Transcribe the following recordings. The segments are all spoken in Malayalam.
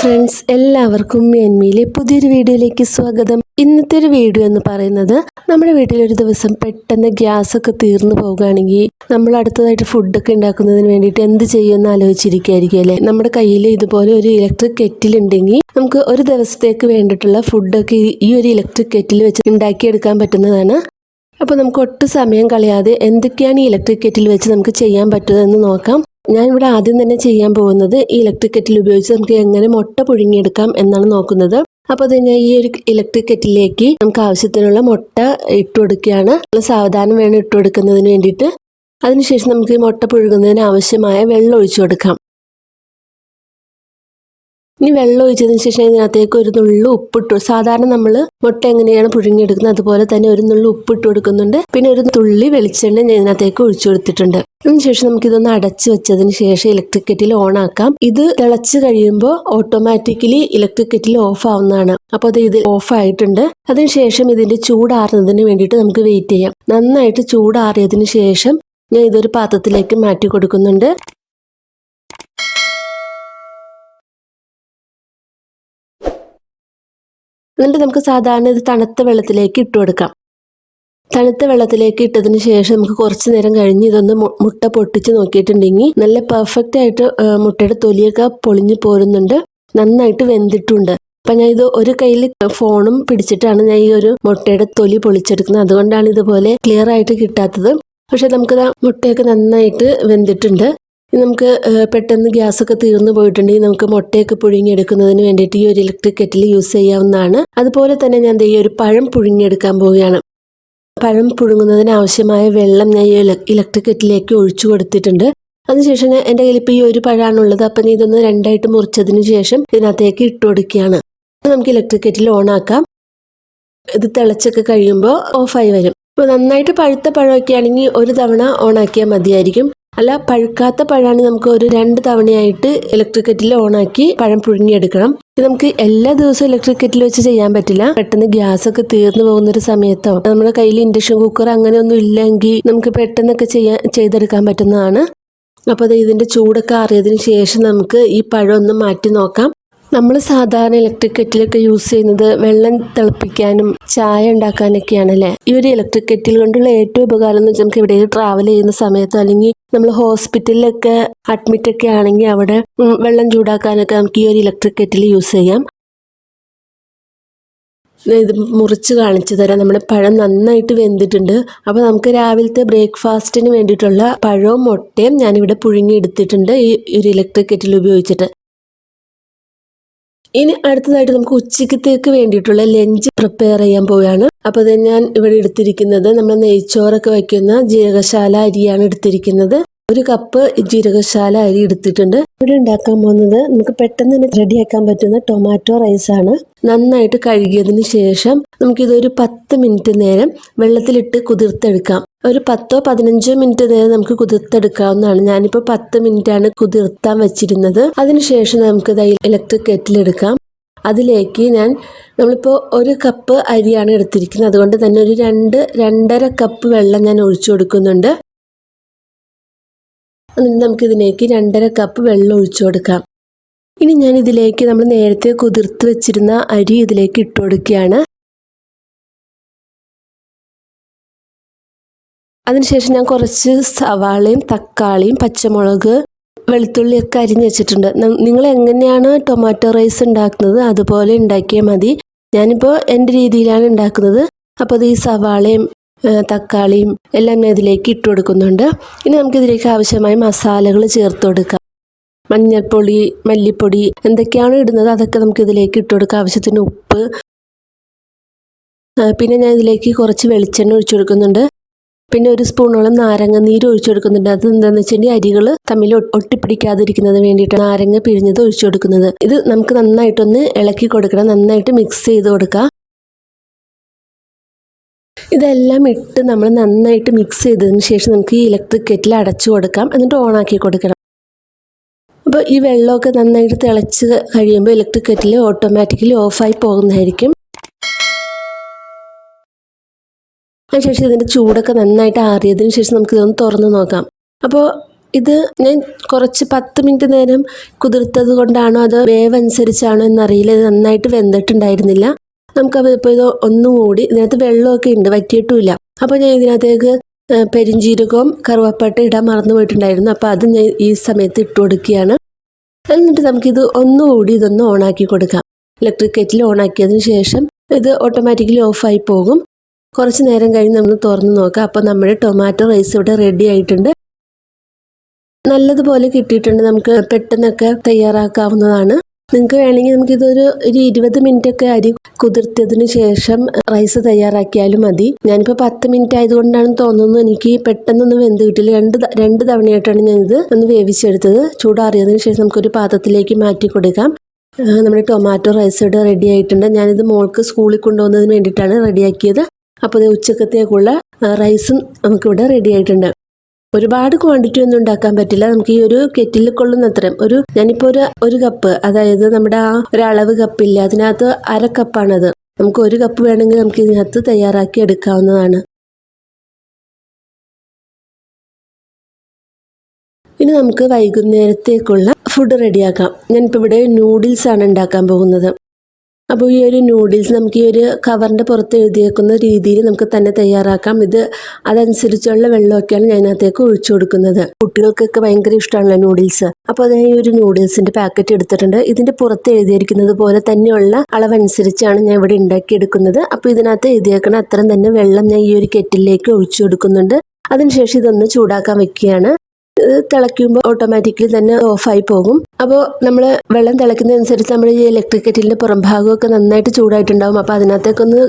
ഫ്രണ്ട്സ് എല്ലാവർക്കും മേന്മയിലെ പുതിയൊരു വീഡിയോയിലേക്ക് സ്വാഗതം. ഇന്നത്തെ ഒരു വീഡിയോ എന്ന് പറയുന്നത് നമ്മുടെ വീട്ടിൽ ഒരു ദിവസം പെട്ടെന്ന് ഗ്യാസ് ഒക്കെ തീർന്നു പോകുകയാണെങ്കിൽ നമ്മൾ അടുത്തതായിട്ട് ഫുഡൊക്കെ ഉണ്ടാക്കുന്നതിന് വേണ്ടിയിട്ട് എന്ത് ചെയ്യുമെന്ന് ആലോചിച്ചിരിക്കുകയായിരിക്കും അല്ലേ? നമ്മുടെ കയ്യിൽ ഇതുപോലെ ഒരു ഇലക്ട്രിക് കെറ്റിൽ ഉണ്ടെങ്കിൽ നമുക്ക് ഒരു ദിവസത്തേക്ക് വേണ്ടിയിട്ടുള്ള ഫുഡൊക്കെ ഈ- ഒരു ഇലക്ട്രിക് കെറ്റിൽ വെച്ച് ഉണ്ടാക്കിയെടുക്കാൻ പറ്റുന്നതാണ്. അപ്പോൾ നമുക്ക് ഒട്ടും സമയം കളയാതെ എന്തൊക്കെയാണ് ഈ ഇലക്ട്രിക് കെറ്റിൽ വെച്ച് നമുക്ക് ചെയ്യാൻ പറ്റുന്നതെന്ന് നോക്കാം. ഞാൻ ഇവിടെ ആദ്യം തന്നെ ചെയ്യാൻ പോകുന്നത് ഈ ഇലക്ട്രിക് കെറ്റിൽ ഉപയോഗിച്ച് നമുക്ക് എങ്ങനെ മുട്ട പുഴുങ്ങിയെടുക്കാം എന്നാണ് നോക്കുന്നത്. അപ്പോൾ അത് ഞാൻ ഈ ഒരു ഇലക്ട്രിക് കെറ്റിലേക്ക് നമുക്ക് ആവശ്യത്തിനുള്ള മുട്ട ഇട്ട് നമ്മൾ സാവധാനം വേണം ഇട്ട് കൊടുക്കുന്നതിന് വേണ്ടിയിട്ട്. അതിനുശേഷം നമുക്ക് ഈ മുട്ട പുഴുകുന്നതിന് ആവശ്യമായ വെള്ളം ഒഴിച്ചു കൊടുക്കാം ഇനി വെള്ളം ഒഴിച്ചതിന് ശേഷം ഇതിനകത്തേക്ക് ഒരു നുള്ളു ഉപ്പിട്ടു. സാധാരണ നമ്മൾ മുട്ട എങ്ങനെയാണ് പുഴുങ്ങിയെടുക്കുന്നത്? അതുപോലെ തന്നെ ഒരു നുള്ളു ഉപ്പിട്ട് കൊടുക്കുന്നുണ്ട്. പിന്നെ ഒരു തുള്ളി വെളിച്ചെണ്ണ ഞാൻ ഇതിനകത്തേക്ക് ഒഴിച്ചു കൊടുത്തിട്ടുണ്ട്. അതിനുശേഷം നമുക്ക് ഇതൊന്ന് അടച്ചു വെച്ചതിന് ശേഷം ഇലക്ട്രിക് കെറ്റിൽ ഓൺ ആക്കാം. ഇത് തിളച്ചു കഴിയുമ്പോൾ ഓട്ടോമാറ്റിക്കലി ഇലക്ട്രിക് കെറ്റിൽ ഓഫ് ആവുന്നതാണ്. അപ്പോൾ അത് ഇത് ഓഫ് ആയിട്ടുണ്ട്. അതിനുശേഷം ഇതിന്റെ ചൂടാറുന്നതിന് വേണ്ടിയിട്ട് നമുക്ക് വെയിറ്റ് ചെയ്യാം. നന്നായിട്ട് ചൂടാറിയതിന് ശേഷം ഞാൻ ഇതൊരു പാത്രത്തിലേക്ക് മാറ്റി കൊടുക്കുന്നുണ്ട്. എന്നിട്ട് നമുക്ക് സാധാരണ ഇത് തണുത്ത വെള്ളത്തിലേക്ക് ഇട്ട് കൊടുക്കാം. തണുത്ത വെള്ളത്തിലേക്ക് ഇട്ടതിന് ശേഷം നമുക്ക് കുറച്ച് നേരം കഴിഞ്ഞ് ഇതൊന്ന് മുട്ട പൊട്ടിച്ച് നോക്കിയിട്ടുണ്ടെങ്കിൽ നല്ല പെർഫെക്റ്റ് ആയിട്ട് മുട്ടയുടെ തൊലിയൊക്കെ പൊളിഞ്ഞു പോരുന്നുണ്ട്. നന്നായിട്ട് വെന്തിട്ടുണ്ട്. അപ്പം ഞാൻ ഇത് ഒരു കയ്യിൽ ഫോണും പിടിച്ചിട്ടാണ് ഞാൻ ഈ ഒരു മുട്ടയുടെ തൊലി പൊളിച്ചെടുക്കുന്നത്. അതുകൊണ്ടാണ് ഇതുപോലെ ക്ലിയർ ആയിട്ട് കിട്ടാത്തത്. പക്ഷെ നമുക്ക് മുട്ടയൊക്കെ നന്നായിട്ട് വെന്തിട്ടുണ്ട്. നമുക്ക് പെട്ടെന്ന് ഗ്യാസൊക്കെ തീർന്നു പോയിട്ടുണ്ടെങ്കിൽ നമുക്ക് മുട്ടയൊക്കെ പുഴുങ്ങിയെടുക്കുന്നതിന് വേണ്ടിയിട്ട് ഈ ഒരു ഇലക്ട്രിക് കെറ്റിൽ യൂസ് ചെയ്യാവുന്നതാണ്. അതുപോലെ തന്നെ ഞാൻ ഈ ഒരു പഴം പുഴുങ്ങിയെടുക്കാൻ പോവുകയാണ്. പഴം പുഴുങ്ങുന്നതിന് ആവശ്യമായ വെള്ളം ഞാൻ ഈ ഇലക്ട്രിക് കെറ്റിലേക്ക് ഒഴിച്ചു കൊടുത്തിട്ടുണ്ട്. അതിനുശേഷം എന്റെ കയ്യിൽ ഇപ്പോൾ ഈ ഒരു പഴമാണുള്ളത്. അപ്പം ഇതൊന്ന് രണ്ടായിട്ട് മുറിച്ചതിന് ശേഷം ഇതിനകത്തേക്ക് ഇട്ട് കൊടുക്കുകയാണ്. നമുക്ക് ഇലക്ട്രിക് കെറ്റിൽ ഓണാക്കാം ഇത് തിളച്ചൊക്കെ കഴിയുമ്പോൾ ഓഫായി വരും. ഇപ്പോൾ നന്നായിട്ട് പഴുത്ത പഴമൊക്കെ ആണെങ്കിൽ ഒരു തവണ ഓണാക്കിയാൽ മതിയായിരിക്കും. അല്ല പഴുക്കാത്ത പഴാണ് നമുക്ക് ഒരു രണ്ട് തവണയായിട്ട് ഇലക്ട്രിക് കെറ്റിൽ ഓണാക്കി പഴം പുഴുങ്ങിയെടുക്കണം. ഇത് നമുക്ക് എല്ലാ ദിവസവും ഇലക്ട്രിക് കെറ്റിൽ വെച്ച് ചെയ്യാൻ പറ്റില്ല. പെട്ടെന്ന് ഗ്യാസ് ഒക്കെ തീർന്നു പോകുന്ന ഒരു സമയത്തോ നമ്മുടെ കയ്യിൽ ഇൻഡക്ഷൻ കുക്കർ അങ്ങനെയൊന്നും ഇല്ലെങ്കിൽ നമുക്ക് പെട്ടെന്നൊക്കെ ചെയ്യാൻ ചെയ്തെടുക്കാൻ പറ്റുന്നതാണ്. അപ്പോൾ അത് ഇതിന്റെ ചൂടൊക്കെ അറിയതിന് ശേഷം നമുക്ക് ഈ പഴം ഒന്ന് മാറ്റി നോക്കാം. നമ്മൾ സാധാരണ ഇലക്ട്രിക് കെറ്റിലൊക്കെ യൂസ് ചെയ്യുന്നത് വെള്ളം തിളപ്പിക്കാനും ചായ ഉണ്ടാക്കാനൊക്കെയാണല്ലേ? ഈ ഒരു ഇലക്ട്രിക് കെറ്റിൽ കൊണ്ടുള്ള ഏറ്റവും ഉപകാരം എന്ന് വെച്ചാൽ നമുക്ക് എവിടെയെങ്കിലും ട്രാവൽ ചെയ്യുന്ന സമയത്തോ അല്ലെങ്കിൽ നമ്മൾ ഹോസ്പിറ്റലിലൊക്കെ അഡ്മിറ്റ് ഒക്കെ ആണെങ്കിൽ അവിടെ വെള്ളം ചൂടാക്കാനൊക്കെ നമുക്ക് ഈ ഒരു ഇലക്ട്രിക് കെറ്റിൽ യൂസ് ചെയ്യാം. ഇത് മുറിച്ച് കാണിച്ചു തരാം. നമ്മുടെ പഴം നന്നായിട്ട് വെന്തിട്ടുണ്ട്. അപ്പോൾ നമുക്ക് രാവിലത്തെ ബ്രേക്ക്ഫാസ്റ്റിന് വേണ്ടിയിട്ടുള്ള പഴവും മുട്ടയും ഞാനിവിടെ പുഴുങ്ങി എടുത്തിട്ടുണ്ട് ഈ ഒരു ഇലക്ട്രിക് കെറ്റിൽ ഉപയോഗിച്ചിട്ട്. ഇനി അടുത്തതായിട്ട് നമുക്ക് ഉച്ചക്കത്തേക്ക് വേണ്ടിയിട്ടുള്ള ലഞ്ച് പ്രിപ്പയർ ചെയ്യാൻ പോവുകയാണ്. അപ്പോൾ അത് ഞാൻ ഇവിടെ എടുത്തിരിക്കുന്നത് നമ്മൾ നെയ്ച്ചോറൊക്കെ വയ്ക്കുന്ന ജീരകശാല അരിയാണ് എടുത്തിരിക്കുന്നത്. ഒരു കപ്പ് ജീരകശാല അരി എടുത്തിട്ടുണ്ട്. ഇവിടെ ഉണ്ടാക്കാൻ പോകുന്നത് നമുക്ക് പെട്ടെന്ന് തന്നെ റെഡിയാക്കാൻ പറ്റുന്ന ടൊമാറ്റോ റൈസ് ആണ് നന്നായിട്ട് കഴുകിയതിന് ശേഷം നമുക്കിതൊരു പത്ത് മിനിറ്റ് നേരം വെള്ളത്തിലിട്ട് കുതിർത്തെടുക്കാം. ഒരു പത്തോ പതിനഞ്ചോ മിനിറ്റ് നേരം നമുക്ക് കുതിർത്തെടുക്കാവുന്നതാണ്. ഞാനിപ്പോൾ പത്ത് ആണ് കുതിർത്താൻ വെച്ചിരുന്നത്. അതിനുശേഷം നമുക്ക് ഇലക്ട്രിക് കെറ്റിലെടുക്കാം അതിലേക്ക് ഞാൻ നമ്മളിപ്പോൾ ഒരു കപ്പ് അരിയാണ് എടുത്തിരിക്കുന്നത്. അതുകൊണ്ട് തന്നെ ഒരു രണ്ട് രണ്ടര കപ്പ് വെള്ളം ഞാൻ ഒഴിച്ചു കൊടുക്കുന്നുണ്ട്. നമുക്കിതിലേക്ക് രണ്ടര കപ്പ് വെള്ളം ഒഴിച്ചു കൊടുക്കാം. ഇനി ഞാൻ ഇതിലേക്ക് നമ്മൾ നേരത്തെ കുതിർത്ത് വെച്ചിരുന്ന അരി ഇതിലേക്ക് ഇട്ട് കൊടുക്കുകയാണ്. അതിനുശേഷം ഞാൻ കുറച്ച് സവാളയും തക്കാളിയും പച്ചമുളക് വെളുത്തുള്ളിയൊക്കെ അരിഞ്ഞ് വെച്ചിട്ടുണ്ട്. നിങ്ങൾ എങ്ങനെയാണ് ടൊമാറ്റോ റൈസ് ഉണ്ടാക്കുന്നത് അതുപോലെ ഉണ്ടാക്കിയാൽ മതി. ഞാനിപ്പോൾ എന്റെ രീതിയിലാണ് ഉണ്ടാക്കുന്നത്. അപ്പോൾ അത് ഈ സവാളയും തക്കാളിയും എല്ലാം ഞാൻ ഇതിലേക്ക് ഇട്ട് കൊടുക്കുന്നുണ്ട്. ഇനി നമുക്കിതിലേക്ക് ആവശ്യമായ മസാലകൾ ചേർത്ത് കൊടുക്കാം. മഞ്ഞൾപ്പൊടി മല്ലിപ്പൊടി എന്തൊക്കെയാണ് ഇടുന്നത് അതൊക്കെ നമുക്ക് ഇതിലേക്ക് ഇട്ട് കൊടുക്കാം. ആവശ്യത്തിന് ഉപ്പ്. പിന്നെ ഞാൻ ഇതിലേക്ക് കുറച്ച് വെളിച്ചെണ്ണ ഒഴിച്ചു കൊടുക്കുന്നുണ്ട്. പിന്നെ ഒരു സ്പൂണോളം നാരങ്ങ നീര് ഒഴിച്ചു കൊടുക്കുന്നുണ്ട് അത് എന്താണെന്ന് വെച്ചിട്ടുണ്ടെങ്കിൽ അരികൾ തമ്മിൽ ഒട്ടിപ്പിടിക്കാതിരിക്കുന്നതിന് വേണ്ടിയിട്ട് നാരങ്ങ പിഴിഞ്ഞത് ഒഴിച്ചു കൊടുക്കുന്നത് ഇത് നമുക്ക് നന്നായിട്ടൊന്ന് ഇളക്കി കൊടുക്കണം. നന്നായിട്ട് മിക്സ് ചെയ്ത് കൊടുക്കുക ഇതെല്ലാം ഇട്ട് നമ്മൾ നന്നായിട്ട് മിക്സ് ചെയ്തതിന് ശേഷം നമുക്ക് ഈ ഇലക്ട്രിക് കെറ്റിൽ അടച്ചു കൊടുക്കാം. എന്നിട്ട് ഓണാക്കി കൊടുക്കണം. അപ്പോൾ ഈ വെള്ളമൊക്കെ നന്നായിട്ട് തിളച്ച് കഴിയുമ്പോൾ ഇലക്ട്രിക് കെറ്റിൽ ഓട്ടോമാറ്റിക്കലി ഓഫായി പോകുന്നതായിരിക്കും. അതിനുശേഷം ഇതിന്റെ ചൂടൊക്കെ നന്നായിട്ട് ആറിയതിന് ശേഷം നമുക്ക് ഇതൊന്ന് തുറന്ന് നോക്കാം. അപ്പോൾ ഇത് ഞാൻ കുറച്ച് പത്ത് മിനിറ്റ് നേരം കുതിർത്തത് കൊണ്ടാണോ അതോ വേവ് അനുസരിച്ചാണോ എന്നറിയില്ല. ഇത് നന്നായിട്ട് വെന്തിട്ടുണ്ടായിരുന്നില്ല. നമുക്കത് ഇപ്പോൾ ഇത് ഒന്നുകൂടി ഇതിനകത്ത് വെള്ളമൊക്കെ ഉണ്ട് വറ്റിയിട്ടുമില്ല. അപ്പോൾ ഞാൻ ഇതിനകത്തേക്ക് പെരിഞ്ചീരകവും കറുവപ്പട്ട ഇടാൻ മറന്നു പോയിട്ടുണ്ടായിരുന്നു. അപ്പോൾ അത് ഞാൻ ഈ സമയത്ത് ഇട്ട് കൊടുക്കുകയാണ്. എന്നിട്ട് നമുക്കിത് ഒന്നുകൂടി ഇതൊന്ന് ഓണാക്കി കൊടുക്കാം. ഇലക്ട്രിക് കെറ്റിൽ ഓണാക്കിയതിന് ശേഷം ഇത് ഓട്ടോമാറ്റിക്കലി ഓഫായി പോകും. കുറച്ച് നേരം കഴിഞ്ഞ് നമ്മൾ തുറന്ന് നോക്കാം. അപ്പോൾ നമ്മുടെ ടൊമാറ്റോ റൈസ് ഇവിടെ റെഡി ആയിട്ടുണ്ട്. നല്ലതുപോലെ കിട്ടിയിട്ടുണ്ട്. നമുക്ക് പെട്ടെന്നൊക്കെ തയ്യാറാക്കാവുന്നതാണ്. നിങ്ങൾക്ക് വേണമെങ്കിൽ നമുക്കിതൊരു ഒരു ഇരുപത് ഒക്കെ അരി കുതിർത്തതിന് ശേഷം റൈസ് തയ്യാറാക്കിയാലും മതി. ഞാനിപ്പോൾ പത്ത് മിനിറ്റ് ആയതുകൊണ്ടാണ് തോന്നുന്നു. എനിക്ക് പെട്ടെന്നൊന്നും വെന്ത് കിട്ടില്ല. രണ്ട് രണ്ട് തവണയായിട്ടാണ് ഞാനിത് ഒന്ന് വേവിച്ചെടുത്തത്. ചൂടാറിയതിന് ശേഷം നമുക്കൊരു പാത്രത്തിലേക്ക് മാറ്റി കൊടുക്കാം. നമ്മുടെ ടൊമാറ്റോ റൈസ് ഇവിടെ റെഡി ആയിട്ടുണ്ട്. ഞാനിത് മോൾക്ക് സ്കൂളിൽ കൊണ്ടുപോകുന്നതിന് വേണ്ടിയിട്ടാണ് റെഡിയാക്കിയത് അപ്പോൾ ഉച്ചക്കത്തേക്കുള്ള റൈസും നമുക്കിവിടെ റെഡി ആയിട്ടുണ്ട്. ഒരുപാട് ക്വാണ്ടിറ്റി ഒന്നും ഉണ്ടാക്കാൻ പറ്റില്ല. നമുക്ക് ഈ ഒരു കെറ്റിൽ കൊള്ളുന്ന അത്രയും ഒരു ഞാനിപ്പോൾ ഒരു ഒരു കപ്പ് അതായത് നമ്മുടെ ആ ഒരു അളവ് കപ്പില്ല അതിനകത്ത് അര കപ്പാണത് നമുക്ക് ഒരു കപ്പ് വേണമെങ്കിൽ നമുക്ക് ഇതിനകത്ത് തയ്യാറാക്കി എടുക്കാവുന്നതാണ്. ഇനി നമുക്ക് വൈകുന്നേരത്തേക്കുള്ള ഫുഡ് റെഡിയാക്കാം ഞാനിപ്പോൾ ഇവിടെ നൂഡിൽസ് ആണ് ഉണ്ടാക്കാൻ പോകുന്നത്. അപ്പോൾ ഈ ഒരു നൂഡിൽസ് നമുക്ക് ഈ ഒരു കവറിന്റെ പുറത്ത് എഴുതിയേക്കുന്ന രീതിയിൽ നമുക്ക് തന്നെ തയ്യാറാക്കാം. ഇത് അതനുസരിച്ചുള്ള വെള്ളമൊക്കെയാണ് ഞാൻ അതിനകത്തേക്ക് ഒഴിച്ചു കൊടുക്കുന്നത്. കുട്ടികൾക്കൊക്കെ ഭയങ്കര ഇഷ്ടമാണല്ലോ നൂഡിൽസ് അപ്പോൾ അത് ഈ ഒരു നൂഡിൽസിന്റെ പാക്കറ്റ് എടുത്തിട്ടുണ്ട്. ഇതിന്റെ പുറത്ത് എഴുതിയിരിക്കുന്നത് പോലെ തന്നെയുള്ള അളവനുസരിച്ചാണ് ഞാൻ ഇവിടെ ഉണ്ടാക്കിയെടുക്കുന്നത്. അപ്പോൾ ഇതിനകത്ത് എഴുതിയേക്കണ അത്രയും തന്നെ വെള്ളം ഞാൻ ഈ ഒരു കെറ്റിലേക്ക് ഒഴിച്ചു കൊടുക്കുന്നുണ്ട്. അതിനുശേഷം ഇതൊന്ന് ചൂടാക്കാൻ വെക്കുകയാണ്. തിളയ്ക്കുമ്പോൾ ഓട്ടോമാറ്റിക്കലി തന്നെ ഓഫായി പോകും. അപ്പോൾ നമ്മൾ വെള്ളം തിളയ്ക്കുന്നതനുസരിച്ച് നമ്മൾ ഈ ഇലക്ട്രിക് കെറ്റിലിന്റെ പുറം ഭാഗമൊക്കെ നന്നായിട്ട് ചൂടായിട്ടുണ്ടാവും. അപ്പോൾ അതിനകത്തേക്കൊന്ന്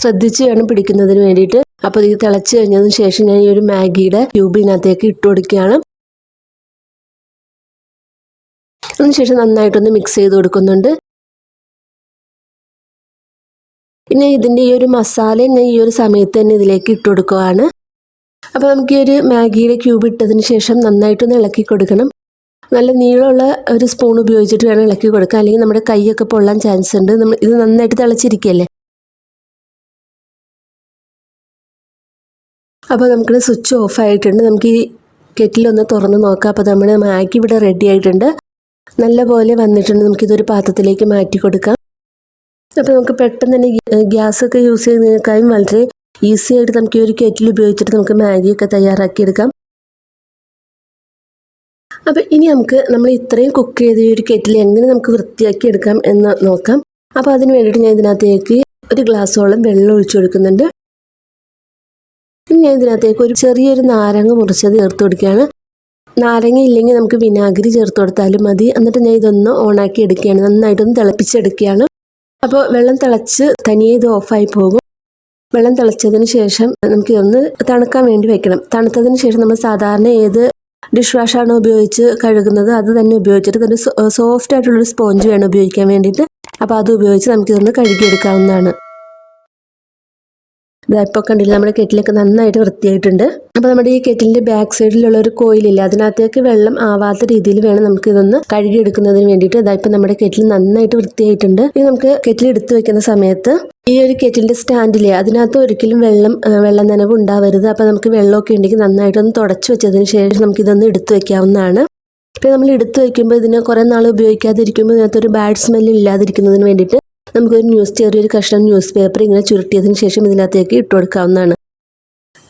ശ്രദ്ധിച്ച് വേണം പിടിക്കുന്നതിന് വേണ്ടിയിട്ട്. അപ്പോൾ ഇത് തിളച്ച് കഴിഞ്ഞതിന് ശേഷം ഞാൻ ഈ ഒരു മാഗിയുടെ ക്യൂബ് ഇതിനകത്തേക്ക് ഇട്ട് കൊടുക്കുകയാണ്. അതിനുശേഷം നന്നായിട്ടൊന്ന് മിക്സ് ചെയ്ത് കൊടുക്കുന്നുണ്ട്. പിന്നെ ഇതിന്റെ ഈ ഒരു മസാല ഞാൻ ഈ ഒരു സമയത്ത് തന്നെ ഇതിലേക്ക് ഇട്ട് കൊടുക്കുകയാണ് അപ്പോൾ നമുക്ക് ഈ ഒരു മാഗിയുടെ ക്യൂബ് ഇട്ടതിന് ശേഷം നന്നായിട്ടൊന്ന് ഇളക്കി കൊടുക്കണം. നല്ല നീളമുള്ള ഒരു സ്പൂൺ ഉപയോഗിച്ചിട്ട് വേണം ഇളക്കി കൊടുക്കാൻ. അല്ലെങ്കിൽ നമ്മുടെ കൈയൊക്കെ പൊള്ളാൻ ചാൻസ് ഉണ്ട്. നമ്മൾ ഇത് നന്നായിട്ട് തിളച്ചിരിക്കുകയല്ലേ അപ്പോൾ നമുക്ക് സ്വിച്ച് ഓഫ് ആയിട്ടുണ്ട്. നമുക്ക് ഈ കെറ്റിലൊന്ന് തുറന്ന് നോക്കാം. അപ്പോൾ നമ്മുടെ മാഗി ഇവിടെ റെഡി ആയിട്ടുണ്ട്. നല്ല പോലെ വന്നിട്ടുണ്ട് നമുക്കിതൊരു പാത്രത്തിലേക്ക് മാറ്റി കൊടുക്കാം. അപ്പോൾ നമുക്ക് പെട്ടെന്ന് തന്നെ ഗ്യാസൊക്കെ യൂസ് ചെയ്യുന്നതിനേക്കാളും വളരെ ഈസി ആയിട്ട് നമുക്ക് ഈ ഒരു കെറ്റിൽ ഉപയോഗിച്ചിട്ട് നമുക്ക് മാഗിയൊക്കെ തയ്യാറാക്കിയെടുക്കാം അപ്പോൾ ഇനി നമുക്ക് നമ്മൾ ഇത്രയും കുക്ക് ചെയ്ത ഈ ഒരു കെറ്റിൽ എങ്ങനെ നമുക്ക് വൃത്തിയാക്കി എടുക്കാം എന്ന് നോക്കാം. അപ്പോൾ അതിന് വേണ്ടിയിട്ട് ഞാൻ ഇതിനകത്തേക്ക് ഒരു ഗ്ലാസ്സോളം വെള്ളം ഒഴിച്ചു കൊടുക്കുന്നുണ്ട്. ഇനി ഞാൻ ഇതിനകത്തേക്ക് ഒരു ചെറിയൊരു നാരങ്ങ മുറിച്ചത് ചേർത്ത് കൊടുക്കുകയാണ്. നാരങ്ങ ഇല്ലെങ്കിൽ നമുക്ക് വിനാഗിരി ചേർത്ത് കൊടുത്താലും മതി. എന്നിട്ട് ഞാൻ ഇതൊന്ന് ഓണാക്കി എടുക്കുകയാണ്. നന്നായിട്ടൊന്ന് തിളപ്പിച്ചെടുക്കുകയാണ്. അപ്പോൾ വെള്ളം തിളച്ച് തനിയെ ഇത് ഓഫായി പോകും. വെള്ളം തിളച്ചതിന് ശേഷം നമുക്ക് ഇതൊന്ന് തണുക്കാൻ വേണ്ടി വെക്കണം. തണുത്തതിന് ശേഷം നമ്മൾ സാധാരണ ഏത് ഡിഷ് വാഷാണ് ഉപയോഗിച്ച് കഴുകുന്നത് അത് തന്നെ ഉപയോഗിച്ചിട്ട് തന്നെ സോഫ്റ്റ് ആയിട്ടുള്ളൊരു സ്പോഞ്ച് വേണം ഉപയോഗിക്കാൻ വേണ്ടിയിട്ട്. അപ്പോൾ അത് ഉപയോഗിച്ച് നമുക്കിതൊന്ന് കഴുകിയെടുക്കാവുന്നതാണ്. ഇപ്പോൾ കണ്ടില്ല നമ്മുടെ കെറ്റിലൊക്കെ നന്നായിട്ട് വൃത്തിയായിട്ടുണ്ട്. അപ്പോൾ നമ്മുടെ ഈ കെറ്റിലിന്റെ ബാക്ക് സൈഡിലുള്ള ഒരു കോയിലില്ല അതിനകത്തേക്ക് വെള്ളം ആവാത്ത രീതിയിൽ വേണം നമുക്ക് ഇതൊന്ന് കഴുകിയെടുക്കുന്നതിന് വേണ്ടിയിട്ട്. ഇതായിപ്പോൾ നമ്മുടെ കെറ്റിൽ നന്നായിട്ട് വൃത്തിയായിട്ടുണ്ട്. ഇനി നമുക്ക് കെറ്റിൽ എടുത്തു വെക്കുന്ന സമയത്ത് ഈ ഒരു കെറ്റിലിന്റെ സ്റ്റാൻഡിലെ അതിനകത്ത് ഒരിക്കലും വെള്ളം വെള്ളം നനവ് ഉണ്ടാവരുത്. അപ്പോൾ നമുക്ക് വെള്ളമൊക്കെ ഉണ്ടെങ്കിൽ നന്നായിട്ടൊന്ന് തുടച്ചു വെച്ചതിന് ശേഷം നമുക്കിതൊന്ന് എടുത്തു വെക്കാവുന്നതാണ്. ഇപ്പോൾ നമ്മൾ എടുത്തു വയ്ക്കുമ്പോൾ ഇതിനെ കുറേ നാൾ ഉപയോഗിക്കാതിരിക്കുമ്പോൾ ഇതിനകത്തൊരു ബാഡ് സ്മെല്ല് ഇല്ലാതിരിക്കുന്നതിന് വേണ്ടിയിട്ട് നമുക്കൊരു ന്യൂസ് ചെറിയൊരു കഷ്ണം ന്യൂസ് പേപ്പർ ഇങ്ങനെ ചുരുട്ടിയതിന് ശേഷം ഇതിനകത്തേക്ക് ഇട്ട് കൊടുക്കാവുന്നതാണ്.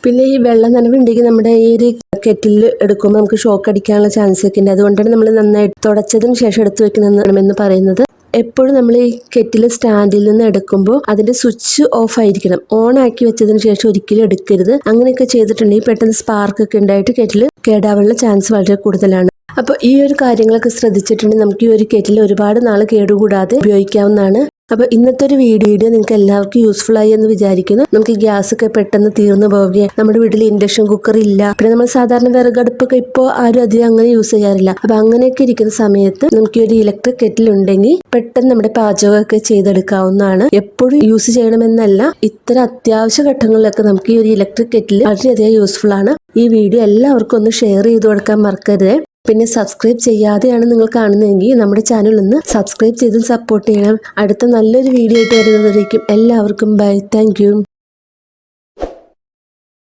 പിന്നെ ഈ വെള്ളം നനവുണ്ടെങ്കിൽ നമ്മുടെ ഈ ഒരു കെറ്റിൽ എടുക്കുമ്പോൾ നമുക്ക് ഷോക്ക് അടിക്കാനുള്ള ചാൻസ് ഒക്കെ ഉണ്ട്. അതുകൊണ്ടാണ് നമ്മൾ നന്നായിട്ട് തുടച്ചതിന് ശേഷം എടുത്തു വെക്കണമെന്ന് പറയുന്നത്. എപ്പോഴും നമ്മൾ ഈ കെറ്റിൽ സ്റ്റാൻഡിൽ നിന്ന് എടുക്കുമ്പോൾ അതിന്റെ സ്വിച്ച് ഓഫ് ആയിരിക്കണം. ഓൺ ആക്കി വെച്ചതിന് ശേഷം ഒരിക്കലും എടുക്കരുത്. അങ്ങനെയൊക്കെ ചെയ്തിട്ടുണ്ടെങ്കിൽ പെട്ടെന്ന് സ്പാർക്ക് ഒക്കെ ഉണ്ടായിട്ട് കെറ്റിൽ കേടാവാനുള്ള ചാൻസ് വളരെ കൂടുതലാണ്. അപ്പോൾ ഈ ഒരു കാര്യങ്ങളൊക്കെ ശ്രദ്ധിച്ചിട്ടുണ്ടെങ്കിൽ നമുക്ക് ഈ ഒരു കെറ്റിൽ ഒരുപാട് നാൾ കേടുകൂടാതെ ഉപയോഗിക്കാവുന്നതാണ്. അപ്പോൾ ഇന്നത്തെ ഒരു വീഡിയോ നിങ്ങൾക്ക് എല്ലാവർക്കും യൂസ്ഫുൾ ആയി എന്ന് വിചാരിക്കുന്നു. നമുക്ക് ഗ്യാസ് ഒക്കെ പെട്ടെന്ന് തീർന്നു പോവുകയും നമ്മുടെ വീട്ടിൽ ഇൻഡക്ഷൻ കുക്കർ ഇല്ല. പിന്നെ നമ്മൾ സാധാരണ വിറകടുപ്പൊക്കെ ഇപ്പോൾ ആരും അധികം അങ്ങനെ യൂസ് ചെയ്യാറില്ല. അപ്പോൾ അങ്ങനെയൊക്കെ ഇരിക്കുന്ന സമയത്ത് നമുക്ക് ഒരു ഇലക്ട്രിക് കെറ്റിൽ ഉണ്ടെങ്കിൽ പെട്ടെന്ന് നമ്മുടെ പാചകമൊക്കെ ചെയ്തെടുക്കാവുന്നതാണ്. എപ്പോഴും യൂസ് ചെയ്യണമെന്നല്ല ഇത്തരം അത്യാവശ്യ ഘട്ടങ്ങളിലൊക്കെ നമുക്ക് ഈ ഒരു ഇലക്ട്രിക് കെറ്റിൽ വളരെയധികം യൂസ്ഫുൾ ആണ്. ഈ വീഡിയോ എല്ലാവർക്കും ഒന്ന് ഷെയർ ചെയ്ത് കൊടുക്കാൻ മറക്കരുത്. പിന്നെ സബ്സ്ക്രൈബ് ചെയ്യാതെയാണ് നിങ്ങൾ കാണുന്നതെങ്കിൽ നമ്മുടെ ചാനൽ ഒന്ന് സബ്സ്ക്രൈബ് ചെയ്ത് സപ്പോർട്ട് ചെയ്യണം. അടുത്ത നല്ലൊരു വീഡിയോ ആയിട്ട് വരുന്നതായിരിക്കും. എല്ലാവർക്കും ബൈ താങ്ക്